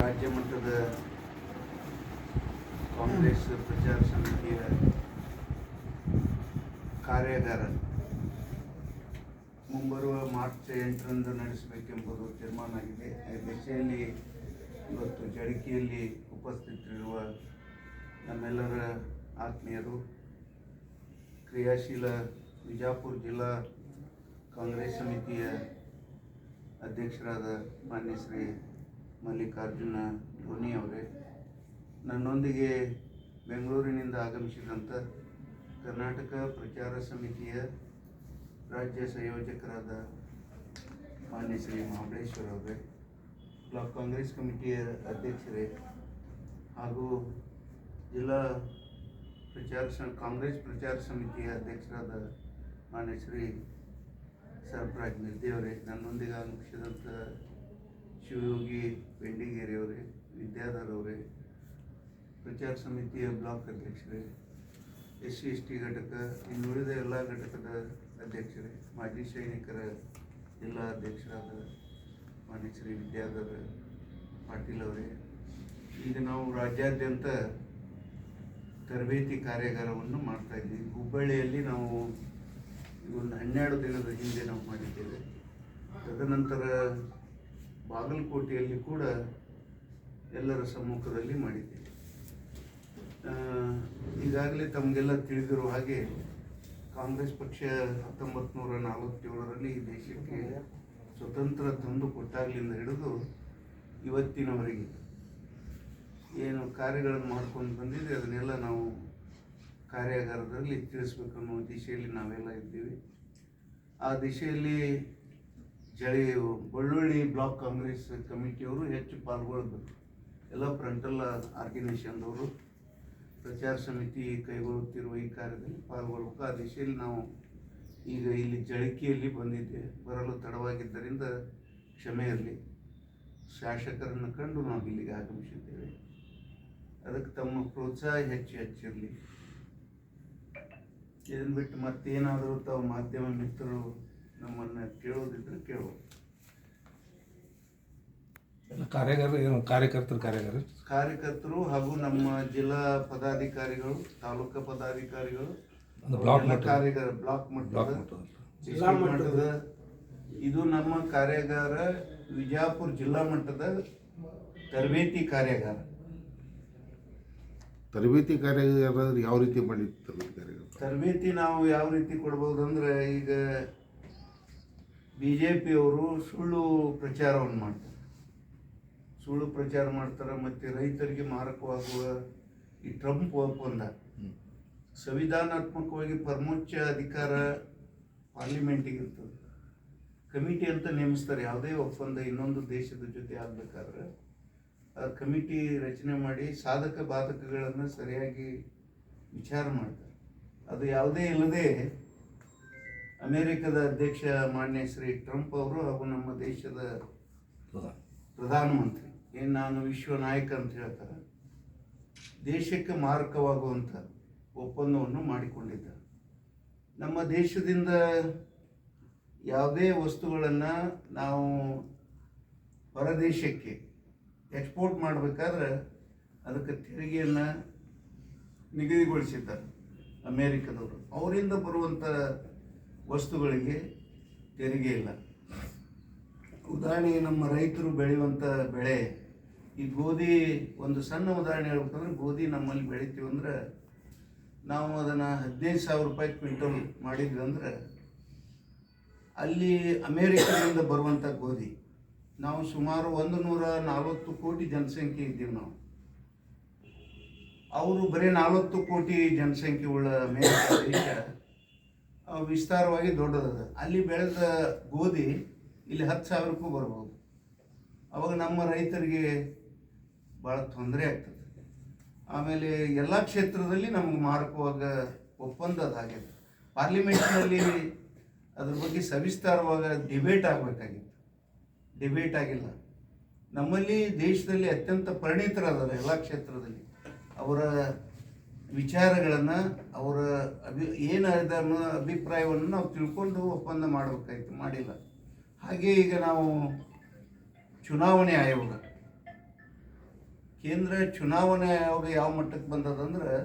ರಾಜ್ಯ ಮಟ್ಟದ ಕಾಂಗ್ರೆಸ್ ಪ್ರಚಾರ ಸಮಿತಿಯ ಕಾರ್ಯಾಗಾರ ಮುಂಬರುವ ಮಾರ್ಚ್ ಎಂಟರಂದು ನಡೆಸಬೇಕೆಂಬುದು ತೀರ್ಮಾನ ಆಗಿದೆ. ದಿಶೆಯಲ್ಲಿ ಇವತ್ತು ಜಡಿಕೆಯಲ್ಲಿ ಉಪಸ್ಥಿತರಿರುವ ನಮ್ಮೆಲ್ಲರ ಆತ್ಮೀಯರು, ಕ್ರಿಯಾಶೀಲ ಬಿಜಾಪುರ ಜಿಲ್ಲಾ ಕಾಂಗ್ರೆಸ್ ಸಮಿತಿಯ ಅಧ್ಯಕ್ಷರಾದ ಮಾನ್ಯ ಶ್ರೀ ಮಲ್ಲಿಕಾರ್ಜುನ ಅವರೇ ನನ್ನೊಂದಿಗೆ ಬೆಂಗಳೂರಿನಿಂದ ಆಗಮಿಸಿದಂಥ ಕರ್ನಾಟಕ ಪ್ರಚಾರ ಸಮಿತಿಯ ರಾಜ್ಯ ಸಂಯೋಜಕರಾದ ಮಾನ್ಯ ಶ್ರೀ ಮಹಾಬಲೇಶ್ವರ ಅವರೇ, ಬ್ಲಾಕ್ ಕಾಂಗ್ರೆಸ್ ಕಮಿಟಿಯ ಅಧ್ಯಕ್ಷರೇ ಹಾಗೂ ಜಿಲ್ಲಾ ಪ್ರಚಾರ ಕಾಂಗ್ರೆಸ್ ಪ್ರಚಾರ ಸಮಿತಿಯ ಅಧ್ಯಕ್ಷರಾದ ಮಾನ್ಯ ಶ್ರೀ ಸರ್ಫರಾಜ್ ಮಿರ್ದಿ ಅವರೇ ನನ್ನೊಂದಿಗೆ ಆಗಮಿಸಿದಂಥ ಶಿವಯೋಗಿ ಬೆಂಡಿಗೇರಿಯವರೇ ವಿದ್ಯಾಧರ್ ಅವರೇ ಪ್ರಚಾರ ಸಮಿತಿಯ ಬ್ಲಾಕ್ ಅಧ್ಯಕ್ಷರೇ ಎಸ್ ಸಿ ಎಸ್ ಟಿ ಘಟಕ ಇನ್ನುಳಿದ ಎಲ್ಲ ಘಟಕದ ಅಧ್ಯಕ್ಷರೇ, ಮಾಜಿ ಸೈನಿಕರ ಜಿಲ್ಲಾ ಅಧ್ಯಕ್ಷರಾದ ಮಾನ್ಯ ಶ್ರೀ ವಿದ್ಯಾಧರ ಪಾಟೀಲ್ ಅವರೇ, ಈಗ ನಾವು ರಾಜ್ಯಾದ್ಯಂತ ತರಬೇತಿ ಕಾರ್ಯಾಗಾರವನ್ನು ಮಾಡ್ತಾ ಇದ್ದೀವಿ. ಹುಬ್ಬಳ್ಳಿಯಲ್ಲಿ ನಾವು ಒಂದು ಹನ್ನೆರಡು ದಿನದ ಹಿಂದೆ ನಾವು ಮಾಡಿದ್ದೇವೆ. ತದನಂತರ ಬಾಗಲಕೋಟೆಯಲ್ಲಿ ಕೂಡ ಎಲ್ಲರ ಸಮ್ಮುಖದಲ್ಲಿ ಮಾಡಿದ್ದೇವೆ ಈಗಾಗಲೇ ತಮಗೆಲ್ಲ ತಿಳಿದಿರುವ ಹಾಗೆ ಕಾಂಗ್ರೆಸ್ ಪಕ್ಷ ಹತ್ತೊಂಬತ್ತು ನೂರ ನಲವತ್ತೇಳರಲ್ಲಿ ಈ ದೇಶಕ್ಕೆ ಸ್ವತಂತ್ರ ತಂದು ಕೊಟ್ಟಾಗಲಿಂದ ಹಿಡಿದು ಇವತ್ತಿನವರೆಗೆ ಏನು ಕಾರ್ಯಗಳನ್ನು ಮಾಡ್ಕೊಂಡು ಬಂದಿದೆ, ಅದನ್ನೆಲ್ಲ ನಾವು ಕಾರ್ಯಾಗಾರದಲ್ಲಿ ತಿಳಿಸ್ಬೇಕನ್ನೋ ದಿಶೆಯಲ್ಲಿ ನಾವೆಲ್ಲ ಇದ್ದೀವಿ. ಆ ದಿಶೆಯಲ್ಲಿ ಜಳಿ ಬಳ್ಳುಳ್ಳಿ ಬ್ಲಾಕ್ ಕಾಂಗ್ರೆಸ್ ಕಮಿಟಿಯವರು ಹೆಚ್ಚು ಪಾಲ್ಗೊಳ್ಬೇಕು. ಎಲ್ಲ ಫ್ರಂಟಲ್ ಆರ್ಗನೈಸೇಷನ್ದವರು ಪ್ರಚಾರ ಸಮಿತಿ ಕೈಗೊಳ್ಳುತ್ತಿರುವ ಈ ಕಾರ್ಯದಲ್ಲಿ ಪಾಲ್ಗೊಳ್ಬೇಕು. ಆ ದಿಶೆಯಲ್ಲಿ ನಾವು ಈಗ ಇಲ್ಲಿ ಜಳಕಿಯಲ್ಲಿ ಬಂದಿದ್ದೆ ಬರಲು ತಡವಾಗಿದ್ದರಿಂದ ಕ್ಷಮೆ ಇರಲಿ ಶಾಸಕರನ್ನು ಕಂಡು ನಾವು ಇಲ್ಲಿಗೆ ಆಗಮಿಸಿದ್ದೇವೆ. ಅದಕ್ಕೆ ತಮ್ಮ ಪ್ರೋತ್ಸಾಹ ಹೆಚ್ಚು ಹೆಚ್ಚಿರಲಿ. ಇದನ್ನು ಬಿಟ್ಟು ಮತ್ತೇನಾದರೂ ತಾವು ಮಾಧ್ಯಮ ಮಿತ್ರರು ನಮ್ಮನ್ನು ಕೇಳೋದಿದ್ರೆ ಕೇಳೋ. ಏನು ಕಾರ್ಯಕರ್ತರ ಕಾರ್ಯಾಗಾರ ಕಾರ್ಯಕರ್ತರು ಹಾಗೂ ನಮ್ಮ ಜಿಲ್ಲಾ ಪದಾಧಿಕಾರಿಗಳು ತಾಲೂಕಾ ಪದಾಧಿಕಾರಿಗಳು ಒಂದು ಬ್ಲಾಕ್ ಮಟ್ಟ ಕಾರ್ಯಗಾರ ಬ್ಲಾಕ್ ಬ್ಲಾಕ್ ಮಟ್ಟದ ಜಿಲ್ಲಾ ಮಟ್ಟದ ಇದು ನಮ್ಮ ಕಾರ್ಯಾಗಾರ ವಿಜಾಪುರ ಜಿಲ್ಲಾ ಮಟ್ಟದ ತರಬೇತಿ ಕಾರ್ಯಾಗಾರ. ತರಬೇತಿ ಕಾರ್ಯಾಗಾರ ಯಾವ ರೀತಿ ಮಾಡಿ ತರಬೇತಿ ಕಾರ್ಯಾಗಾರ? ತರಬೇತಿ ನಾವು ಯಾವ ರೀತಿ ಕೊಡ್ಬೋದು ಅಂದ್ರೆ ಈಗ ಬಿ ಜೆ ಪಿಯವರು ಸುಳ್ಳು ಪ್ರಚಾರವನ್ನು ಮಾಡ್ತಾರೆ. ಸುಳ್ಳು ಪ್ರಚಾರ ಮಾಡ್ತಾರೆ, ಮತ್ತು ರೈತರಿಗೆ ಮಾರಕವಾಗುವ, ಈ ಟ್ರಂಪ್ ಒಪ್ಪಂದ ಸಂವಿಧಾನಾತ್ಮಕವಾಗಿ ಪರಮೋಚ್ಚ ಅಧಿಕಾರ ಪಾರ್ಲಿಮೆಂಟಿಗೆ ಇರ್ತದೆ. ಕಮಿಟಿ ಅಂತ ನೇಮಿಸ್ತಾರೆ. ಯಾವುದೇ ಒಪ್ಪಂದ ಇನ್ನೊಂದು ದೇಶದ ಜೊತೆ ಆಗ್ಬೇಕಾದ್ರೆ ಆ ಕಮಿಟಿ ರಚನೆ ಮಾಡಿ ಸಾಧಕ ಬಾಧಕಗಳನ್ನು ಸರಿಯಾಗಿ ವಿಚಾರ ಮಾಡ್ತಾರೆ. ಅದು ಯಾವುದೇ ಇಲ್ಲದೆ ಅಮೆರಿಕದ ಅಧ್ಯಕ್ಷ ಮಾನ್ಯ ಶ್ರೀ ಟ್ರಂಪ್ ಅವರು ಹಾಗೂ ನಮ್ಮ ದೇಶದ? ಪ್ರಧಾನಮಂತ್ರಿ. ಏನು ನಾನು ವಿಶ್ವ ನಾಯಕ ಅಂತ ಹೇಳ್ತಾರೆ. ದೇಶಕ್ಕೆ ಮಾರಕವಾಗುವಂಥ ಒಪ್ಪಂದವನ್ನು ಮಾಡಿಕೊಂಡಿದ್ದಾರೆ. ನಮ್ಮ ದೇಶದಿಂದ ಯಾವುದೇ ವಸ್ತುಗಳನ್ನು ನಾವು ಹೊರದೇಶಕ್ಕೆ ಎಕ್ಸ್ಪೋರ್ಟ್ ಮಾಡಬೇಕಾದ್ರೆ ಅದಕ್ಕೆ ತೆರಿಗೆಯನ್ನು ನಿಗದಿಗೊಳಿಸಿದ್ದಾರೆ ಅಮೇರಿಕದವರು. ಅವರಿಂದ ಬರುವಂಥ ವಸ್ತುಗಳಿಗೆ ತೆರಿಗೆ ಇಲ್ಲ. ಉದಾಹರಣೆಗೆ ನಮ್ಮ ರೈತರು ಬೆಳೆಯುವಂಥ ಬೆಳೆ, ಈ ಗೋಧಿ ಒಂದು ಸಣ್ಣ ಉದಾಹರಣೆ ಹೇಳ್ಬೇಕಂದ್ರೆ ಗೋಧಿ ನಮ್ಮಲ್ಲಿ ಬೆಳಿತೀವಿ ಅಂದ್ರೆ ನಾವು ಅದನ್ನು ಹದಿನೈದು ಸಾವಿರ ರೂಪಾಯಿ ಕ್ವಿಂಟಲ್ ಮಾಡಿದ್ವಿ ಅಂದ್ರೆ ಅಲ್ಲಿ ಅಮೇರಿಕದಿಂದ ಬರುವಂಥ ಗೋಧಿ, ನಾವು ಸುಮಾರು ಒಂದು ನೂರ ನಲವತ್ತು ಕೋಟಿ ಜನಸಂಖ್ಯೆ ಇದ್ದೀವಿ ನಾವು. ಅವರು ಬರೀ ನಲವತ್ತು ಕೋಟಿ ಜನಸಂಖ್ಯೆ ಉಳ್ಳ ಅಮೇರಿಕ ವಿಸ್ತಾರವಾಗಿ ದೊಡ್ಡದದ. ಅಲ್ಲಿ ಬೆಳೆದ ಗೋಧಿ ಇಲ್ಲಿ ಹತ್ತು ಸಾವಿರಕ್ಕೂ ಬರ್ಬೋದು. ಅವಾಗ ನಮ್ಮ ರೈತರಿಗೆ ಭಾಳ ತೊಂದರೆ ಆಗ್ತದೆ. ಆಮೇಲೆ ಎಲ್ಲ ಕ್ಷೇತ್ರದಲ್ಲಿ ನಮಗೆ ಮಾರಕವಾಗ ಒಪ್ಪಂದ ಅದಾಗಿದೆ ಪಾರ್ಲಿಮೆಂಟ್ನಲ್ಲಿ ಅದ್ರ ಬಗ್ಗೆ ಸವಿಸ್ತಾರವಾಗ ಡಿಬೇಟ್ ಆಗಬೇಕಾಗಿತ್ತು. ಡಿಬೇಟ್ ಆಗಿಲ್ಲ. ನಮ್ಮಲ್ಲಿ ದೇಶದಲ್ಲಿ ಅತ್ಯಂತ ಪರಿಣಿತರಾದರು ಎಲ್ಲ ಕ್ಷೇತ್ರದಲ್ಲಿ ಅವರ ವಿಚಾರಗಳನ್ನು ಅವರ ಅಭಿ, ಏನು ಅನ್ನೋ ಅಭಿಪ್ರಾಯವನ್ನು ನಾವು ತಿಳ್ಕೊಂಡು ಒಪ್ಪಂದ ಮಾಡಬೇಕಾಯ್ತು, ಮಾಡಿಲ್ಲ. ಹಾಗೆ ಈಗ ನಾವು ಚುನಾವಣೆ ಆಯೋಗ. ಕೇಂದ್ರ ಚುನಾವಣೆ ಆಯೋಗ ಯಾವ ಮಟ್ಟಕ್ಕೆ ಬಂದದಂದ್ರೆ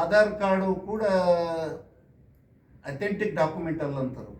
ಆಧಾರ್ ಕಾರ್ಡು ಕೂಡ ಅಥೆಂಟಿಕ್ ಡಾಕ್ಯುಮೆಂಟ್ ಅಲ್ಲ ಅಂತಾರೆ